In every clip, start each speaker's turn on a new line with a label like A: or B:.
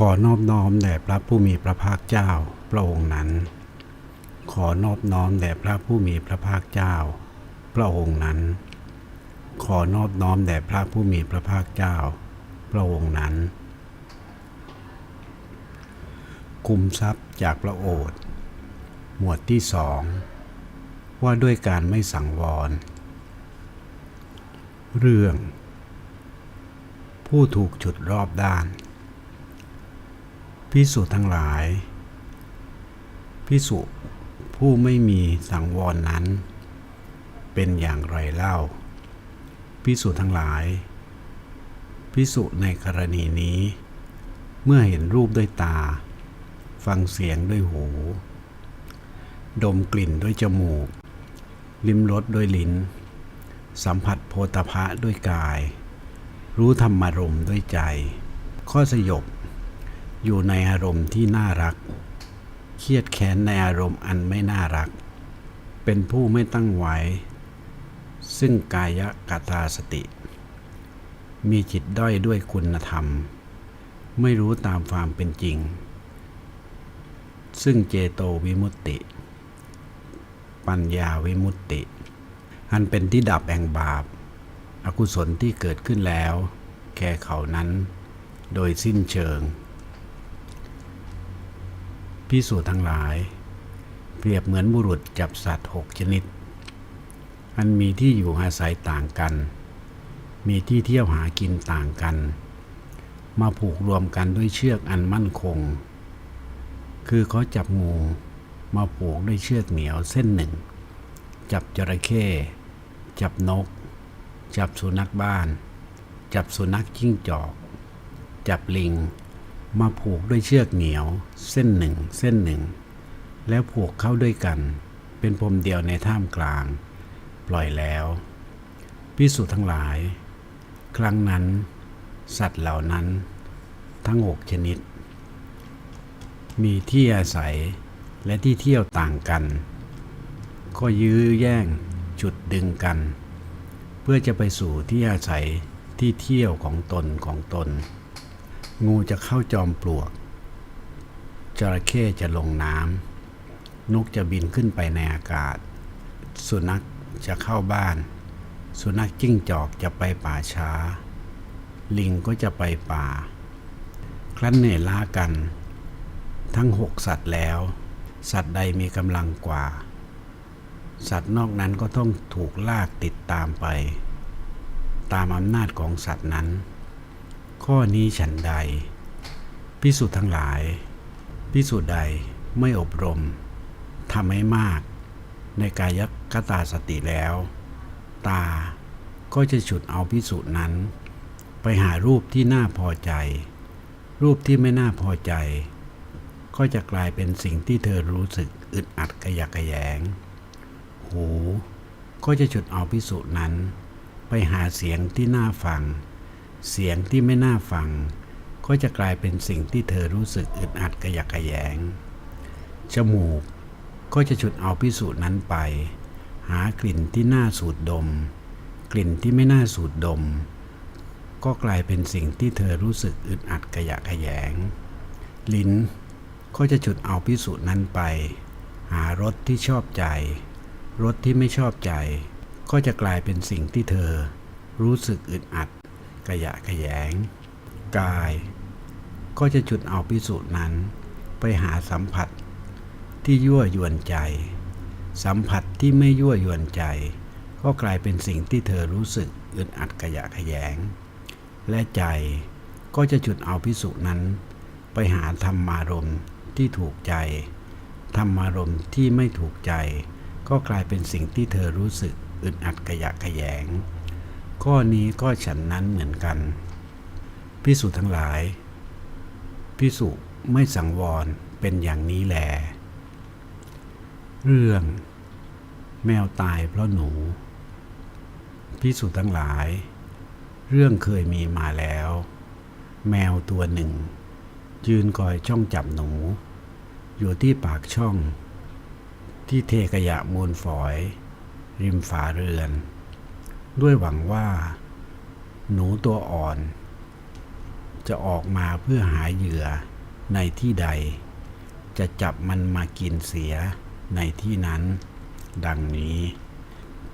A: ขอนอบน้อมแด่พระผู้มีพระภาคเจ้าพระองค์นั้น ขอนอบน้อมแด่พระผู้มีพระภาคเจ้า พระองค์นั้น ขอนอบน้อมแด่พระผู้มีพระภาคเจ้า พระองค์นั้น คุมทรัพย์จากพระโอษฐ์หมวดที่สองว่าด้วยการไม่สังวร เรื่อง ผู้ถูกจุดรอบด้าน พิสุทั้งหลาย พิสุผู้ไม่มีสังวรนั้น เป็นอย่างไรเล่า พิสุทั้งหลาย พิสุในกรณีนี้ เมื่อเห็นรูปด้วยตา ฟังเสียงด้วยหู ดมกลิ่นด้วยจมูก ลิ้มรสด้วยลิ้น สัมผัสโพธพะด้วยกาย รู้ธรรมารมด้วยใจ ข้อสยบ อยู่ในอารมณ์ที่น่ารัก เครียดแค้นในอารมณ์อันไม่น่ารัก เป็นผู้ไม่ตั้งไว้ ซึ่งกายกตาสติ มีจิตด้อยด้วยคุณธรรม ไม่รู้ตามความเป็นจริง ซึ่งเจโตวิมุตติ ปัญญาวิมุตติ อันเป็นที่ดับแห่งบาปอกุศลที่เกิดขึ้นแล้ว แก่เขานั้น โดยสิ้นเชิง พิสูจน์ทั้งหลาย เปรียบเหมือนบุรุษจับสัตว์หกชนิด อันมีที่อยู่อาศัยต่างกัน มีที่เที่ยวหากินต่างกัน มาผูกรวมกันด้วยเชือกอันมั่นคง คือเขาจับงูมาผูกด้วยเชือกเหนียวเส้นหนึ่ง จับจระเข้จับนก จับสุนัขบ้าน จับสุนัขจิ้งจอก จับลิง มาผูกด้วยเชือกเหนียว เส้นหนึ่ง เส้นหนึ่ง แล้วผูกเข้าด้วยกัน เป็นพรมเดียวในท่ามกลาง ปล่อยแล้วพิสูจน์ทั้งหลาย ครั้งนั้น สัตว์เหล่านั้น ทั้งหกชนิด มีที่อาศัยและที่เที่ยวต่างกัน ก็ยื้อแย่งจุดดึงกัน เพื่อจะไปสู่ที่อาศัยที่เที่ยวของตนของตน งูจะเข้าจอมปลวก จระเข้จะลงน้ำ นกจะบินขึ้นไปในอากาศ สุนัขจะเข้าบ้าน สุนัขจิ้งจอกจะไปป่าช้า ลิงก็จะไปป่า ครั้นเหนื่อยล้ากัน ทั้งหกสัตว์แล้ว สัตว์ใดมีกำลังกว่า สัตว์นอกนั้นก็ต้องถูกลากติดตามไป ตามอำนาจของสัตว์นั้น ข้อนี้ฉันใด พิสูจน์ทั้งหลาย พิสูจน์ใดไม่อบรมทำให้มาก ในกายกตาสติแล้ว ตาก็จะฉุดเอาพิสูจน์นั้น ไปหารูปที่น่าพอใจ รูปที่ไม่น่าพอใจ ก็จะกลายเป็นสิ่งที่เธอรู้สึกอึดอัดกระยักกระแยง หูก็จะฉุดเอาพิสูจน์นั้น ไปหาเสียงที่น่าฟัง เสียงที่ไม่น่าฟัง ก็จะกลายเป็นสิ่งที่เธอรู้สึกอึดอัดกระยักกระแยง จมูกก็จะฉุดเอาพิสูจน์นั้นไป หากลิ่นที่น่าสูดดม กลิ่นที่ไม่น่าสูดดม ก็กลายเป็นสิ่งที่เธอรู้สึกอึดอัดกระยักกระแยง ลิ้นก็จะฉุดเอาพิสูจน์นั้นไป หารสที่ชอบใจ รสที่ไม่ชอบใจ ก็จะกลายเป็นสิ่งที่เธอรู้สึกอึดอัด กระยะกระแยง กาย ก็จะจุดเอาพิสูจน์นั้น ไปหาสัมผัสที่ยั่วยวนใจ สัมผัสที่ไม่ยั่วยวนใจ ก็กลายเป็นสิ่งที่เธอรู้สึกอึดอัดกระยะกระแยง และใจก็จะจุดเอาพิสูจน์นั้น ไปหาธรรมารมณ์ที่ถูกใจ ธรรมารมณ์ที่ไม่ถูกใจ ก็กลายเป็นสิ่งที่เธอรู้สึกอึดอัดกระยะกระแยง ข้อนี้ก็ฉันนั้นเหมือนกันพิสูจน์ทั้งหลายพิสุไม่สังวรเป็นอย่างนี้แล เรื่อง แมวตายเพราะหนูพิสูจน์ทั้งหลาย เรื่องเคยมีมาแล้ว แมวตัวหนึ่ง ยืนคอยช่องจับหนู อยู่ที่ปากช่อง ที่เทขยะมูลฝอย ริมฝาเรือน ด้วยหวังว่า หนูตัวอ่อน จะออกมาเพื่อหาเหยื่อในที่ใด จะจับมันมากินเสียในที่นั้น ดังนี้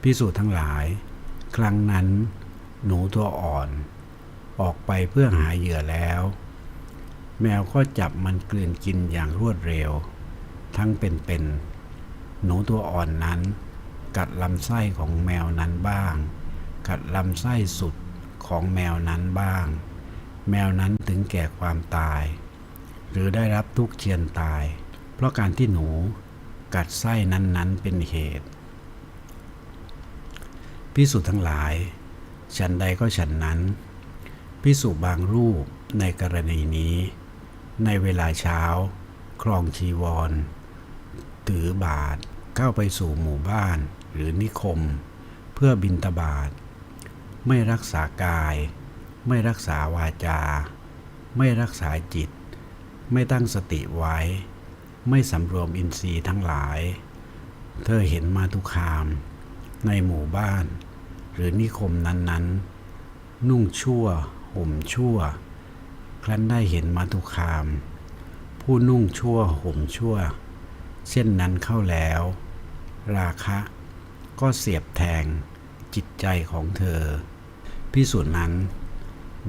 A: พิสูจน์ทั้งหลาย ครั้งนั้น หนูตัวอ่อน ออกไปเพื่อหาเหยื่อแล้ว แมวก็จับมันกลืนกินอย่างรวดเร็ว ทั้งเป็นๆหนูตัวอ่อนนั้น กัดลำไส้ของแมวนั้นบ้าง กัดลำไส้สุดของแมวนั้นบ้าง แมวนั้นถึงแก่ความตาย หรือได้รับทุกข์เชียนตาย เพราะการที่หนูกัดไส้นั้นๆเป็นเหตุพิสุทั้งหลาย ฉันใดก็ฉันนั้นพิสุบางรูปในกรณีนี้ ในเวลาเช้า ครองชีวร ถือบาทเข้าไปสู่หมู่บ้านหรือนิคม เพื่อบินตบาท ไม่รักษากาย ไม่รักษาวาจา ไม่รักษาจิต ไม่ตั้งสติไว้ ไม่สำรวมอินทรีย์ทั้งหลาย เธอเห็นมาทุคาม ในหมู่บ้าน หรือนิคมนั้นๆ นุ่งชั่ว ห่มชั่ว ครั้นได้เห็นมาทุคาม ผู้นุ่งชั่ว ห่มชั่ว เช่นนั้นเข้าแล้ว ราคะก็เสียบแทงจิตใจของเธอ พิสูจน์นั้น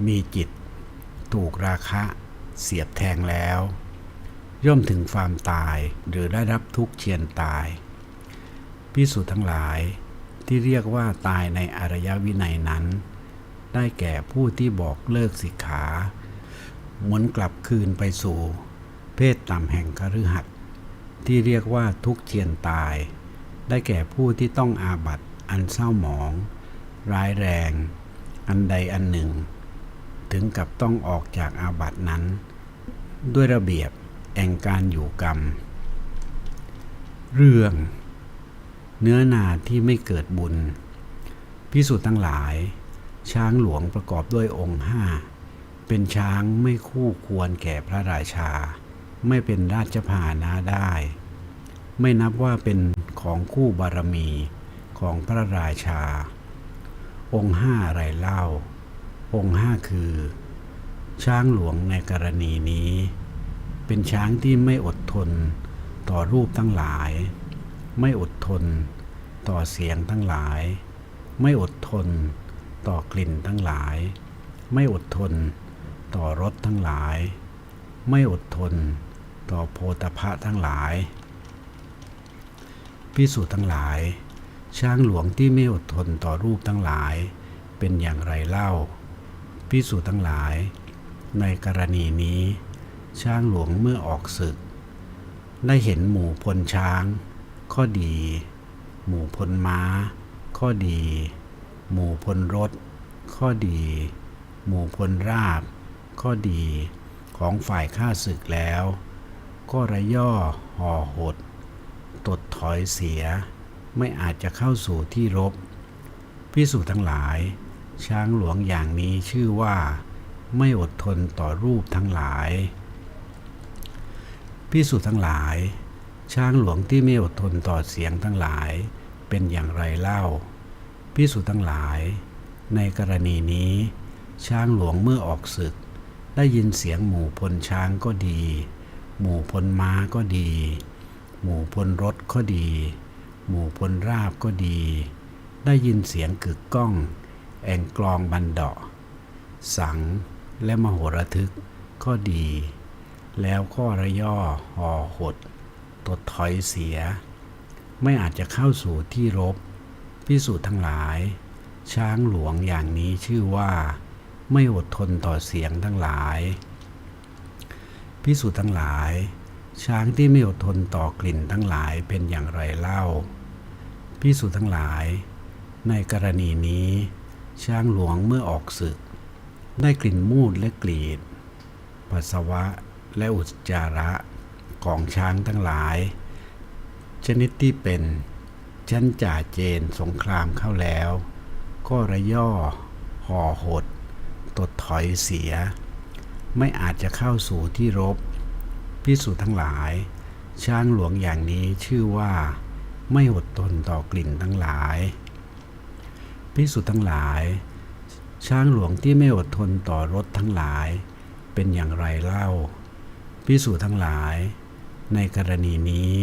A: มีจิตถูกราคะเสียบแทงแล้ว ย่อมถึงความตายหรือได้รับทุกข์เชียนตาย พิสูจน์ทั้งหลายที่เรียกว่าตายในอารยวินัยนั้น ได้แก่ผู้ที่บอกเลิกสิกขาหมุนกลับคืนไปสู่ เพศต่ำแห่งคฤหัสถ์ที่เรียกว่าทุกข์เชียนตาย ได้แก่ผู้ที่ต้องอาบัตอันเศร้าหมอง ร้ายแรง อันใดอันหนึ่ง ถึงกับต้องออกจากอาบัตินั้น ด้วยระเบียบแห่งการอยู่กรรม เรื่อง เนื้อนาที่ไม่เกิดบุญ พิสูจน์ทั้งหลาย ช้างหลวงประกอบด้วยองค์ห้าเป็นช้างไม่คู่ควรแก่พระราชา ไม่เป็นราชพาหนะได้ ไม่นับว่าเป็นของคู่บารมีของพระราชา องค์ห้าอะไรเล่า องค์ห้าคือ ช้างหลวงในกรณีนี้ เป็นช้างที่ไม่อดทนต่อรูปทั้งหลาย ไม่อดทนต่อเสียงทั้งหลาย ไม่อดทนต่อกลิ่นทั้งหลาย ไม่อดทนต่อรสทั้งหลาย ไม่อดทนต่อโพธพะทั้งหลายพิสูจน์ทั้งหลาย ช้างหลวงที่ไม่อดทนต่อรูปทั้งหลาย เป็นอย่างไรเล่าพิสูจน์ทั้งหลาย ในกรณีนี้ ช้างหลวงเมื่อออกศึก ได้เห็นหมู่พลช้าง ข้อดี หมู่พลม้า ข้อดี หมู่พลรถ ข้อดี หมู่พลราบ ข้อดีของฝ่ายข้าศึกแล้ว ก็ระย่อห่อหด ตดถอยเสีย ไม่อาจจะเข้าสู่ที่รบพิสูจน์ทั้งหลาย ช้างหลวงอย่างนี้ชื่อว่า ไม่อดทนต่อรูปทั้งหลายพิสูจน์ทั้งหลาย ช้างหลวงที่ไม่อดทนต่อเสียงทั้งหลาย เป็นอย่างไรเล่าพิสูจน์ทั้งหลาย ในกรณีนี้ ช้างหลวงเมื่อออกศึก ได้ยินเสียงหมู่พลช้างก็ดี หมู่พลม้าก็ดี หมู่พลรถก็ดี หมู่พลราบก็ดี ได้ยินเสียงกึกก้อง แองกลองบันเดาะ สังและมโหระทึกก็ดี แล้วก็ระย่อห่อหด ตดถอยเสีย ไม่อาจจะเข้าสู่ที่รบ พิสูจน์ทั้งหลาย ช้างหลวงอย่างนี้ชื่อว่า ไม่อดทนต่อเสียงทั้งหลาย พิสูจน์ทั้งหลายช้างที่ไม่อดทนต่อกลิ่นทั้งหลายเป็นอย่างไรเล่า พิสูจน์ทั้งหลาย ในกรณีนี้ ช้างหลวงเมื่อออกศึก ได้กลิ่นมูดและกรีด ปัสสาวะและอุจจาระของช้างทั้งหลาย ชนิดที่เป็นชั้นจ่าเจนสงครามเข้าแล้ว ก็ระย่อ ห่อหด ตดถอยเสีย ไม่อาจจะเข้าสู่ที่รบ พิสูจน์ทั้งหลาย ช้างหลวงอย่างนี้ชื่อว่า ไม่อดทนต่อกลิ่นทั้งหลายพิสูจน์ทั้งหลาย ช้างหลวงที่ไม่อดทนต่อรสทั้งหลาย เป็นอย่างไรเล่าพิสูจน์ทั้งหลาย ในกรณีนี้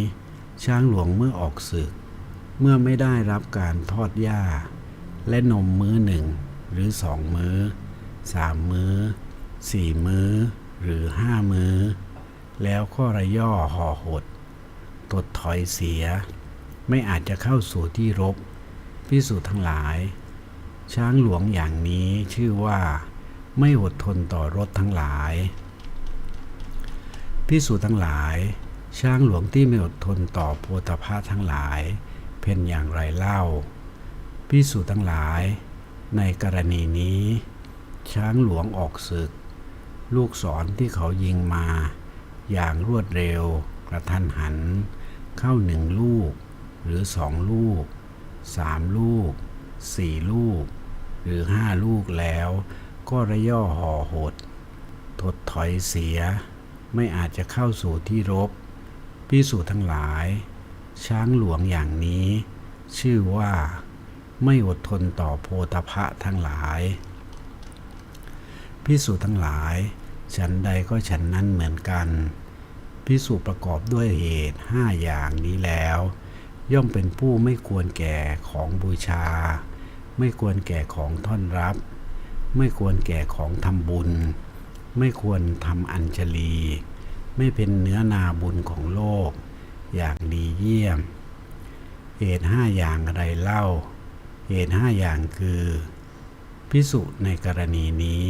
A: ช้างหลวงเมื่อออกศึก เมื่อไม่ได้รับการทอดหญ้า และนมมื้อหนึ่ง หรือสองมื้อสามมื้อสี่มื้อ หรือห้ามื้อ แล้วก็ระย่อห่อหด ตดถอยเสีย ไม่อาจจะเข้าสู่ที่รบพิสูจน์ทั้งหลาย ช้างหลวงอย่างนี้ชื่อว่า ไม่อดทนต่อรถทั้งหลายพิสูจน์ทั้งหลาย ช้างหลวงที่ไม่อดทนต่อโพธพะทั้งหลาย เป็นอย่างไรเล่าพิสูจน์ทั้งหลาย ในกรณีนี้ ช้างหลวงออกศึก ลูกศรที่เขายิงมา อย่างรวดเร็วกระทันหัน เข้าหนึ่งลูก หรือสองลูกสามลูกสี่ลูก หรือห้าลูกแล้ว ก็ระย่อห่อหด ถดถอยเสีย ไม่อาจจะเข้าสู่ที่รบพิสูจน์ทั้งหลาย ช้างหลวงอย่างนี้ ชื่อว่าไม่อดทนต่อโพธพะทั้งหลายพิสูจน์ทั้งหลาย ฉันใดก็ฉันนั้นเหมือนกันพิสูจน์ประกอบด้วยเหตุห้าอย่างนี้แล้ว ย่อมเป็นผู้ไม่ควรแก่ของบูชา ไม่ควรแก่ของท่อนรับ ไม่ควรแก่ของทำบุญ ไม่ควรทำอัญชลี ไม่เป็นเนื้อนาบุญของโลก อย่างดีเยี่ยม เหตุห้าอย่างอะไรเล่า เหตุห้าอย่างคือ พิสุในกรณีนี้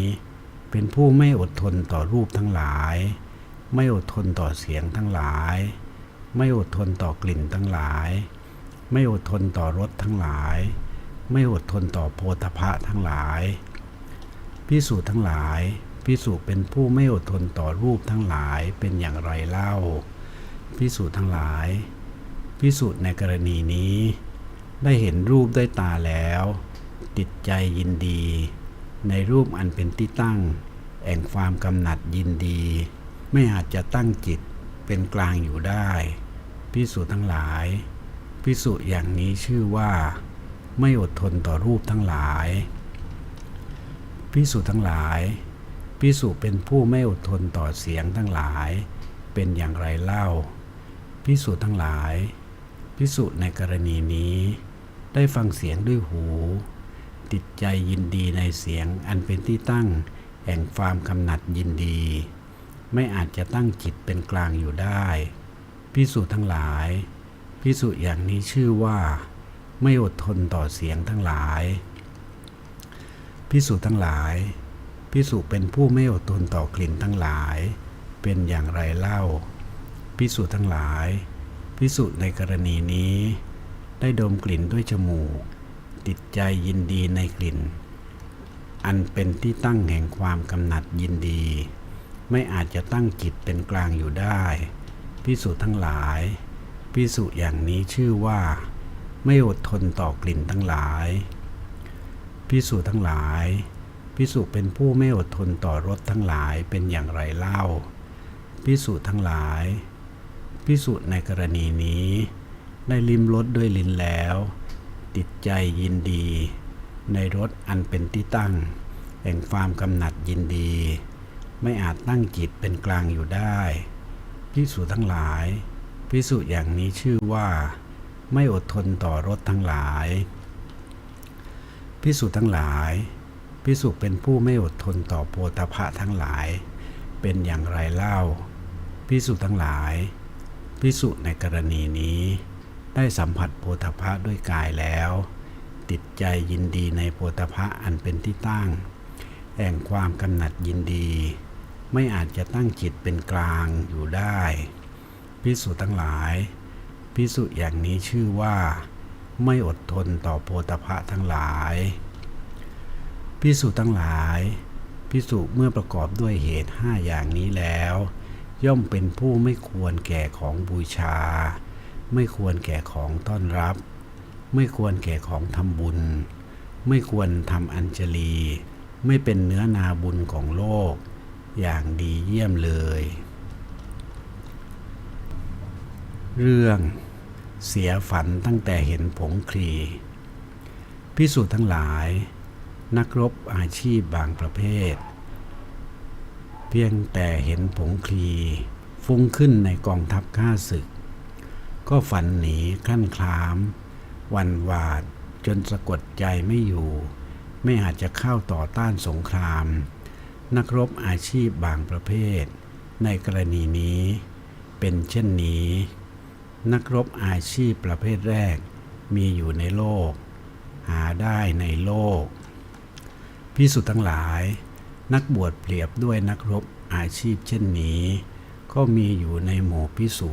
A: เป็นผู้ไม่อดทนต่อรูปทั้งหลาย ไม่อดทนต่อเสียงทั้งหลาย ไม่อดทนต่อกลิ่นทั้งหลาย ไม่อดทนต่อรสทั้งหลาย ไม่อดทนต่อโพธพะทั้งหลายพิสูจน์ทั้งหลายพิสูจน์เป็นผู้ไม่อดทนต่อรูปทั้งหลายเป็นอย่างไรเล่าพิสูจน์ทั้งหลายพิสูจน์ในกรณีนี้ ได้เห็นรูปด้วยตาแล้ว ติดใจยินดี ในรูปอันเป็นที่ตั้งแห่งความกำหนัดยินดี ไม่อาจจะตั้งจิตเป็นกลางอยู่ได้ พิสูจน์ทั้งหลาย พิสูจน์อย่างนี้ชื่อว่า ไม่อดทนต่อรูปทั้งหลาย พิสูจน์ทั้งหลายพิสูจน์เป็นผู้ไม่อดทนต่อเสียงทั้งหลาย เป็นอย่างไรเล่า พิสูจน์ทั้งหลาย พิสูจน์ในกรณีนี้ ได้ฟังเสียงด้วยหู ติดใจยินดีในเสียงอันเป็นที่ตั้งแห่งความกำหนัดยินดี ไม่อาจจะตั้งจิตเป็นกลางอยู่ได้ พิสูจน์ทั้งหลาย พิสูจน์อย่างนี้ชื่อว่า ไม่อดทนต่อเสียงทั้งหลาย พิสูจน์ทั้งหลาย พิสูจน์เป็นผู้ไม่อดทนต่อกลิ่นทั้งหลาย เป็นอย่างไรเล่า พิสูจน์ทั้งหลาย พิสูจน์ในกรณีนี้ ได้ดมกลิ่นด้วยจมูก ติดใจยินดีในกลิ่น อันเป็นที่ตั้งแห่งความกำหนัดยินดี ไม่อาจจะตั้งจิตเป็นกลางอยู่ได้ พิสูจน์ทั้งหลาย พิสูจน์อย่างนี้ชื่อว่า ไม่อดทนต่อกลิ่นทั้งหลาย พิสูจน์ทั้งหลาย พิสูจน์เป็นผู้ไม่อดทนต่อรสทั้งหลายเป็นอย่างไรเล่า พิสูจน์ทั้งหลาย พิสูจน์ในกรณีนี้ได้ลิ้มรสด้วยลิ้นแล้ว ติดใจยินดี ในรสอันเป็นที่ตั้ง แห่งความกำหนัดยินดี ไม่อาจตั้งจิตเป็นกลางอยู่ได้ พิสูจน์ทั้งหลายพิสูจน์อย่างนี้ชื่อว่า ไม่อดทนต่อรสทั้งหลายพิสูจน์ทั้งหลายพิสูจน์เป็นผู้ไม่อดทนต่อโพธพะทั้งหลาย เป็นอย่างไรเล่าพิสูจน์ทั้งหลายพิสูจน์ในกรณีนี้ ได้สัมผัสโพธพะด้วยกายแล้ว ติดใจยินดีในโพธพะอันเป็นที่ตั้ง แห่งความกำหนัดยินดี ไม่อาจจะตั้งจิตเป็นกลางอยู่ได้พิสูจน์ทั้งหลายพิสูจน์อย่างนี้ชื่อว่า ไม่อดทนต่อโพธพะทั้งหลายพิสูจน์ทั้งหลายพิสูจน์เมื่อประกอบด้วยเหตุห้าอย่างนี้แล้ว ย่อมเป็นผู้ไม่ควรแก่ของบูชา ไม่ควรแก่ของต้อนรับ ไม่ควรแก่ของทำบุญ ไม่ควรทำอัญชลี ไม่เป็นเนื้อนาบุญของโลก อย่างดีเยี่ยมเลย เรื่องเสียฝันตั้งแต่เห็นผงคลีพิสูจน์ทั้งหลาย นักรบอาชีพบางประเภท เพียงแต่เห็นผงคลีฟุ้งขึ้นในกองทัพข้าศึก ก็ฝันหนีคลั่นคลามวันวาดจนสะกดใจไม่อยู่ ไม่อาจจะเข้าต่อต้านสงคราม นักรบอาชีพบางประเภท ในกรณีนี้ เป็นเช่นนี้ นักรบอาชีพประเภทแรกมีอยู่ในโลก หาได้ในโลก พิสุทั้งหลาย นักบวชเปรียบด้วยนักรบอาชีพเช่นนี้ ก็มีอยู่ในหมู่พิสุ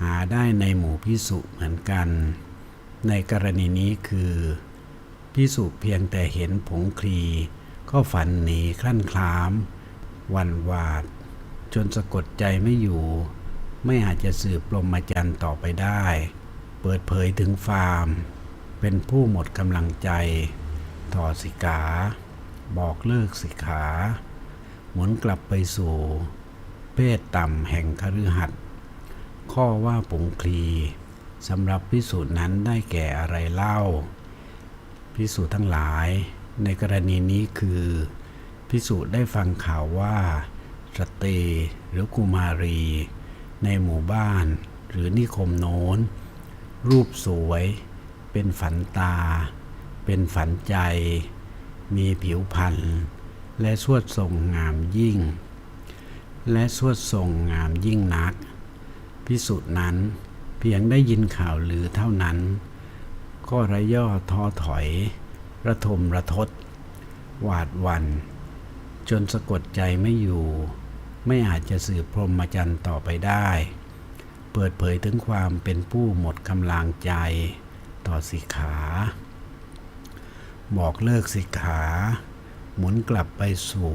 A: หาได้ในหมู่พิสุเหมือนกัน ในกรณีนี้คือพิสุเพียงแต่เห็นผงคลี ก็ฝันหนีคลั่นคลามวันวาด จนสะกดใจไม่อยู่ ไม่อาจจะสืบปรมาจรรย์ต่อไปได้ เปิดเผยถึงฟาร์ม เป็นผู้หมดกำลังใจถอดสิกขาบอกเลิกสิกขา หมุนกลับไปสู่ เพศต่ำแห่งคฤหัสถ์ข้อว่าผงคลีสำหรับพิสูจน์นั้นได้แก่อะไรเล่า พิสูจน์ทั้งหลาย ในกรณีนี้คือพิสูจน์ได้ฟังข่าวว่าสเตหรือกุมารี ในหมู่บ้าน หรือนิคมโน้น รูปสวย เป็นฝันตา เป็นฝันใจ มีผิวพรรณและสวดทรงงามยิ่ง และสวดทรงงามยิ่งนัก พิสุนั้นเพียงได้ยินข่าวลือเท่านั้น ก็ระย่อท้อถอย ระทมระทศหวาดวัน จนสะกดใจไม่อยู่ ไม่อาจจะสืบพรหมจรรย์ต่อไปได้ เปิดเผยถึงความเป็นผู้หมดกำลังใจต่อสิกขา บอกเลิกสิกขา หมุนกลับไปสู่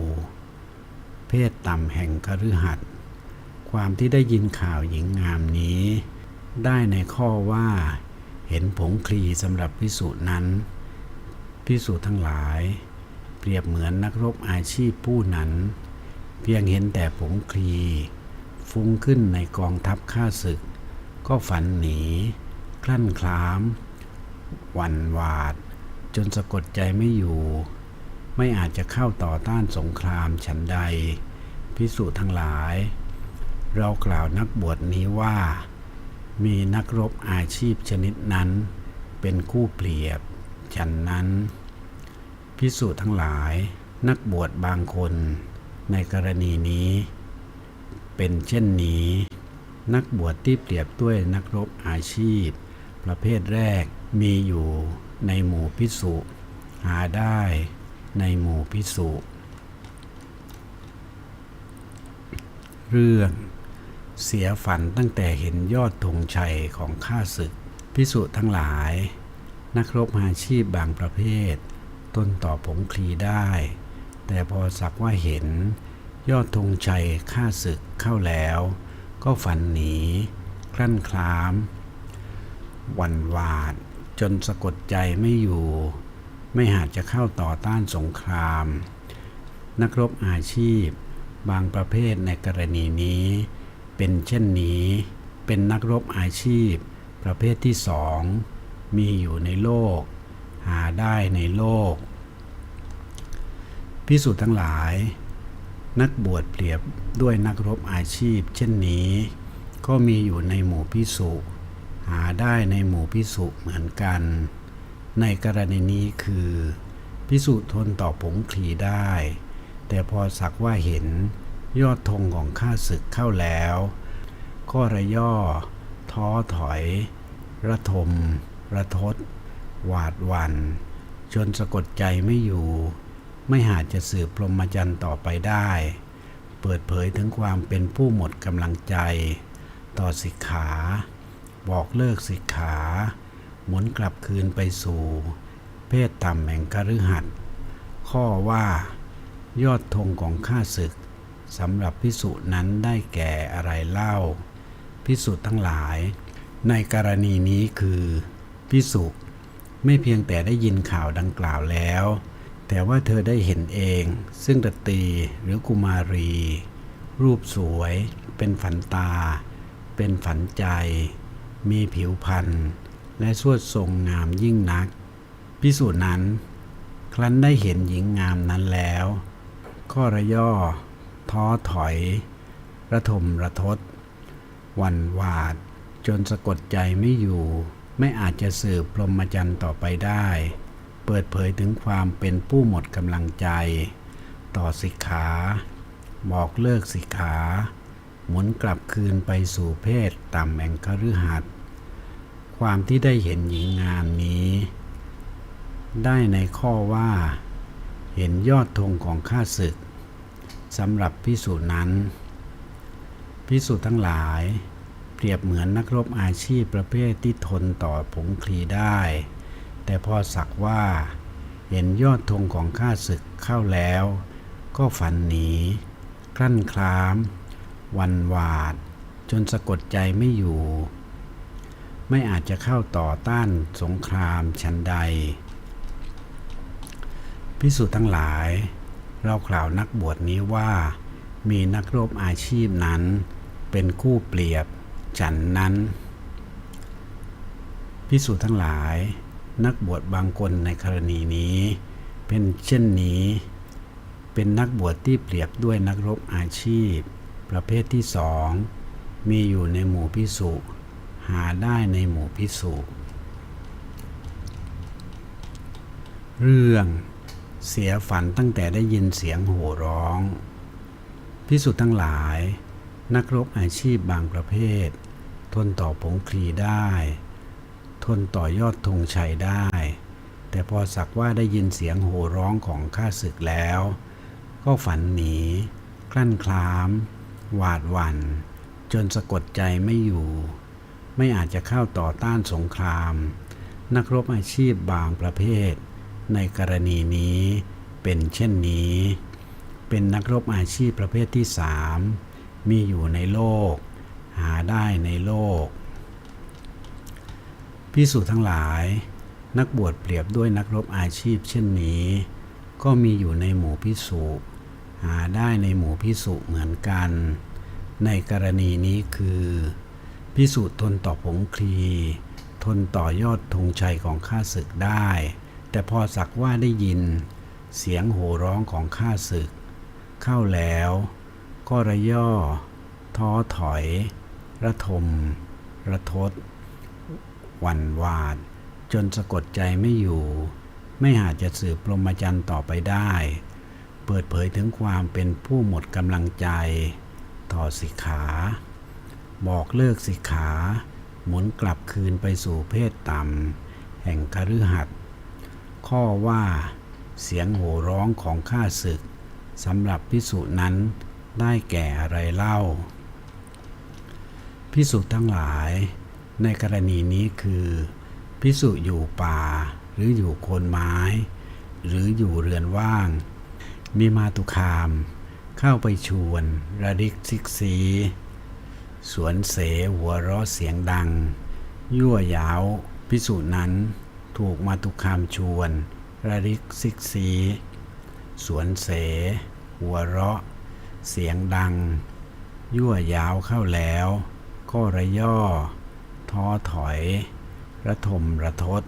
A: เพศต่ำแห่งคฤหัสถ์ความที่ได้ยินข่าวหญิงงามนี้ ได้ในข้อว่า เห็นผงคลีสำหรับพิสูจน์นั้น พิสูจน์ทั้งหลาย เปรียบเหมือนนักรบอาชีพผู้นั้น เพียงเห็นแต่ผงคลี ฟุ้งขึ้นในกองทัพข้าศึก ก็ฝันหนี คลั่นคลาม หวันหวาด จนสะกดใจไม่อยู่ ไม่อาจจะเข้าต่อต้านสงครามฉันใด พิสูจน์ทั้งหลาย เรากล่าวนักบวชนี้ว่า มีนักรบอาชีพชนิดนั้น เป็นคู่เปรียบ ฉันนั้น พิสูจน์ทั้งหลายนักบวชบางคนในกรณีนี้ เป็นเช่นนี้ นักบวชที่เปรียบด้วยนักรบอาชีพ ประเภทแรกมีอยู่ในหมู่พิสุหาได้ในหมู่พิสุเรื่องเสียฝันตั้งแต่เห็นยอดธงชัยของข้าศึกพิสุทั้งหลาย นักรบอาชีพบางประเภท ต้นต่อผงคลีได้ แต่พอสักว่าเห็น ยอดธงชัยข้าศึกเข้าแล้ว ก็ฝันหนีคลั่นคลามวันวาด จนสะกดใจไม่อยู่ ไม่หาจจะเข้าต่อต้านสงคราม นักรบอาชีพ บางประเภทในกรณีนี้ เป็นเช่นนี้ เป็นนักรบอาชีพ ประเภทที่สอง มีอยู่ในโลก หาได้ในโลก พิสูจน์ทั้งหลาย นักบวชเปรียบด้วยนักรบอาชีพ เช่นนี้ ก็มีอยู่ในหมู่พิสุหาได้ในหมู่พิสุเหมือนกัน ในกรณีนี้คือพิสุทนต่อผงคลีได้ แต่พอสักว่าเห็นยอดธงของข้าศึกเข้าแล้ว ก็ระย่อ ท้อถอย ระทม ระทศหวาดวันจนสะกดใจไม่อยู่ ไม่หาจจะสืบพรหมจรรย์ต่อไปได้ เปิดเผยถึงความเป็นผู้หมดกำลังใจ ต่อสิกขา บอกเลิกสิกขา หมุนกลับคืนไปสู่ เพศต่ำแห่งคฤหัสถ์ข้อว่า ยอดธงของข้าศึกสำหรับพิสุนั้นได้แก่อะไรเล่า พิสุทั้งหลาย ในกรณีนี้คือ พิสุไม่เพียงแต่ได้ยินข่าวดังกล่าวแล้ว แต่ว่าเธอได้เห็นเอง ซึ่งดตรีหรือกุมารี รูปสวย เป็นฝันตา เป็นฝันใจ มีผิวพรรณและสวดทรงงามยิ่งนัก พิสูจน์นั้น ครั้นได้เห็นหญิงงามนั้นแล้วก็ระย่อ ท้อถอย ระทมระทศวันวาด จนสะกดใจไม่อยู่ ไม่อาจจะสืบพรหมจรรย์ต่อไปได้ เปิดเผยถึงความเป็นผู้หมดกำลังใจ ต่อสิกขา บอกเลิกสิกขา หมุนกลับคืนไปสู่เพศต่ำแห่งคฤหัสความที่ได้เห็นหญิงงามนี้ ได้ในข้อว่า เห็นยอดธงของข้าศึกสำหรับพิสูจน์นั้น พิสูจน์ทั้งหลาย เปรียบเหมือนนักรบอาชีพประเภทที่ทนต่อผงคลีได้ แต่พอสักว่า เห็นยอดธงของข้าศึกเข้าแล้ว ก็ฝันหนีกลั้นคลาม วันวาด จนสะกดใจไม่อยู่ ไม่อาจจะเข้าต่อต้านสงครามชันใด พิสูจน์ทั้งหลาย เรากล่าวนักบวชนี้ว่า มีนักรบอาชีพนั้น เป็นคู่เปรียบ ฉันนั้น พิสูจน์ทั้งหลาย นักบวชบางคนในกรณีนี้ เป็นเช่นนี้ เป็นนักบวชที่เปรียบด้วยนักรบอาชีพ ประเภทที่สองมีอยู่ในหมู่พิสุหาได้ในหมู่พิสุเรื่องเสียฝันตั้งแต่ได้ยินเสียงโห่ร้อง พิสุทั้งหลาย นักรบอาชีพบางประเภท ทนต่อผงคลีได้ ทนต่อยอดธงชัยได้ แต่พอสักว่าได้ยินเสียงโห่ร้องของข้าศึกแล้ว ก็ฝันหนี กลั้นคลาม หวาดหวัน่น จนสะกดใจไม่อยู่ ไม่อาจจะเข้าต่อต้านสงคราม นักรบอาชีพบางประเภท ในกรณีนี้เป็นเช่นนี้ เป็นนักรบอาชีพประเภทที่สาม มีอยู่ในโลก หาได้ในโลกพิสูจน์ทั้งหลาย นักบวชเปรียบด้วยนักรบอาชีพเช่นนี้ ก็มีอยู่ในหมู่พิสุหาได้ในหมู่พิสุเหมือนกัน ในกรณีนี้คือพิสูจน์ทนต่อผงคลี ทนต่อยอดธงชัยของข้าศึกได้ แต่พอสักว่าได้ยิน เสียงโห่ร้องของข้าศึก เข้าแล้ว ก็ระย่อ ท้อถอย ระทม ระทศหวันวาด จนสะกดใจไม่อยู่ ไม่อาจจะสืบพรหมจรรย์ต่อไปได้ เปิดเผยถึงความเป็นผู้หมดกำลังใจ ต่อสิกขา บอกเลิกสิกขา หมุนกลับคืนไปสู่เพศต่ำแห่งคฤหัสถ์ข้อว่าเสียงโห่ร้องของข้าศึกสำหรับพิสุนั้น ได้แก่อะไรเล่า พิสุทั้งหลาย ในกรณีนี้คือ พิสุอยู่ป่า หรืออยู่โคนไม้ หรืออยู่เรือนว่าง มีมาตุคาม เข้าไปชวนระดิกซิกซีสวนเสหัวราะเสียงดัง ยั่วยาวพิสุนั้นถูกมาตุคามชวน ระดิกซิกซี สวนเส หัวเราะ เสียงดัง ยั่วยาวเข้าแล้ว ก็ระย่อ ท้อถอย ระทมระทศ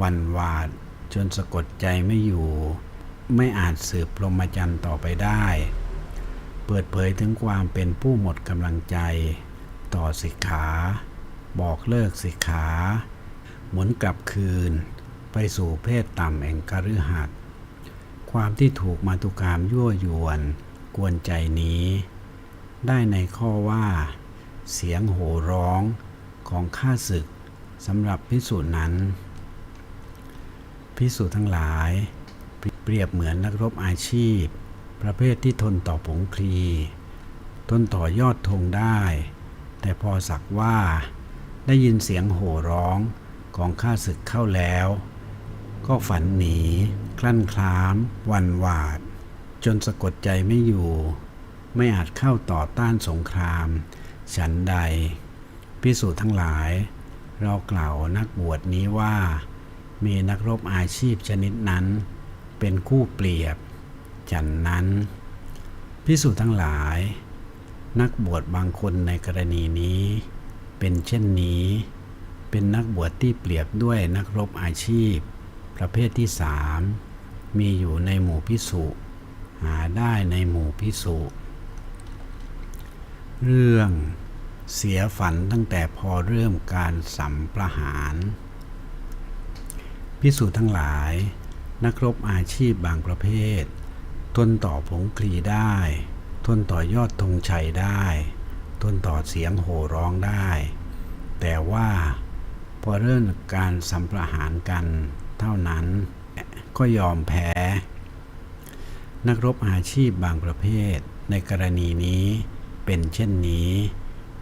A: วันวาด จนสะกดใจไม่อยู่ ไม่อาจสืบพรหมจรรย์ต่อไปได้ เปิดเผยถึงความเป็นผู้หมดกำลังใจ ต่อสิกขา บอกเลิกสิกขา หมุนกลับคืน ไปสู่เพศต่ำแห่งคฤหัสถ์ความที่ถูกมาตุคามยั่วยวน กวนใจนี้ ได้ในข้อว่า เสียงโห่ร้องของข้าศึกสำหรับพิสูจน์นั้น พิสูจน์ทั้งหลาย เปรียบเหมือนนักรบอาชีพ ประเภทที่ทนต่อผงคลี ทนต่อยอดธงได้ แต่พอสักว่า ได้ยินเสียงโห่ร้องของข้าศึกเข้าแล้ว ก็ฝันหนี กลั้นคลามวันหวาด จนสะกดใจไม่อยู่ ไม่อาจเข้าต่อต้านสงคราม ฉันใด พิสูจน์ทั้งหลาย เรากล่าวนักบวชนี้ว่า มีนักรบอาชีพชนิดนั้น เป็นคู่เปรียบ ฉันนั้น พิสูจน์ทั้งหลาย นักบวชบางคนในกรณีนี้ เป็นเช่นนี้ เป็นนักบวชที่เปรียบด้วยนักรบอาชีพ ประเภทที่สามมีอยู่ในหมู่พิสุ หาได้ในหมู่พิสุเรื่องเสียฝันตั้งแต่พอเริ่มการสัมประหาร พิสูจน์ทั้งหลาย นักรบอาชีพบางประเภท ทนต่อผงคลีได้ ทนต่อยอดธงชัยได้ ทนต่อเสียงโห่ร้องได้ แต่ว่าพอเริ่มการสัมประหารกันเท่านั้นก็ยอมแพ้ นักรบอาชีพบางประเภท ในกรณีนี้ เป็นเช่นนี้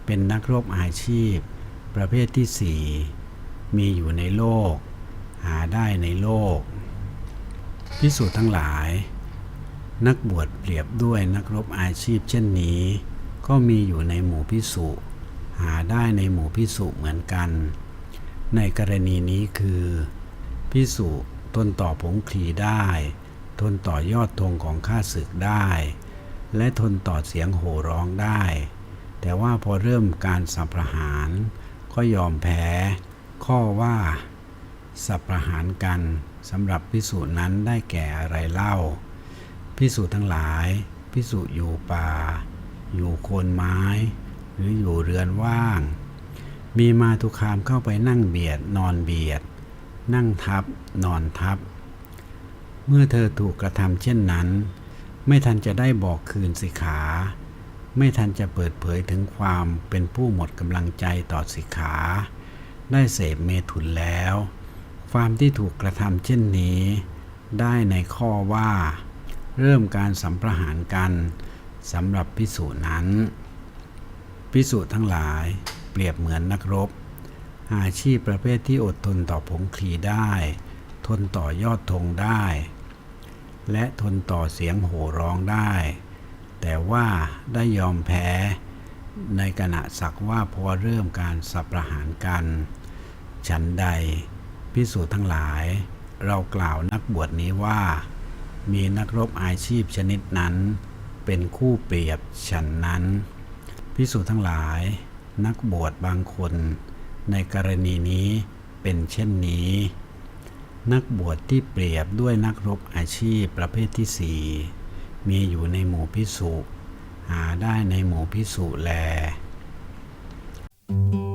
A: เป็นนักรบอาชีพ ประเภทที่สี่มีอยู่ในโลก หาได้ในโลก พิสูจน์ทั้งหลาย นักบวชเปรียบด้วยนักรบอาชีพเช่นนี้ ก็มีอยู่ในหมู่พิสุหาได้ในหมู่พิสุเหมือนกัน ในกรณีนี้คือพิสุทนต่อผงคลีได้ ทนต่อยอดธงของข้าศึกได้ และทนต่อเสียงโห่ร้องได้ แต่ว่าพอเริ่มการสับประหาร ก็ยอมแพ้ ข้อว่าสับประหารกันสำหรับพิสูจน์นั้นได้แก่อะไรเล่า พิสูจน์ทั้งหลาย พิสูจน์อยู่ป่า อยู่โคนไม้ หรืออยู่เรือนว่าง มีมาทุคามเข้าไปนั่งเบียด นอนเบียด นั่งทับ นอนทับ เมื่อเธอถูกกระทำเช่นนั้น ไม่ทันจะได้บอกคืนสิขา ไม่ทันจะเปิดเผยถึงความเป็นผู้หมดกำลังใจต่อสิขา ได้เสพเมถุนแล้ว ความที่ถูกกระทำเช่นนี้ ได้ในข้อว่า เริ่มการสัมประหารกันสำหรับพิสูจน์นั้น พิสูจน์ทั้งหลายเปรียบเหมือนนักรบ อาชีพประเภทที่อดทนต่อผงคลีได้ ทนต่อยอดธงได้ และทนต่อเสียงโห่ร้องได้ แต่ว่าได้ยอมแพ้ในขณะสักว่าพอเริ่มการสับประหารกัน ฉันใดพิสูจน์ทั้งหลาย เรากล่าวนักบวชนี้ว่า มีนักรบอาชีพชนิดนั้น เป็นคู่เปรียบฉันนั้น พิสูจน์ทั้งหลาย นักบวชบางคน ในกรณีนี้เป็นเช่นนี้ นักบวชที่เปรียบด้วยนักรบอาชีพประเภทที่สี่มีอยู่ในหมู่พิสุหาได้ในหมู่พิสุแล
B: thank you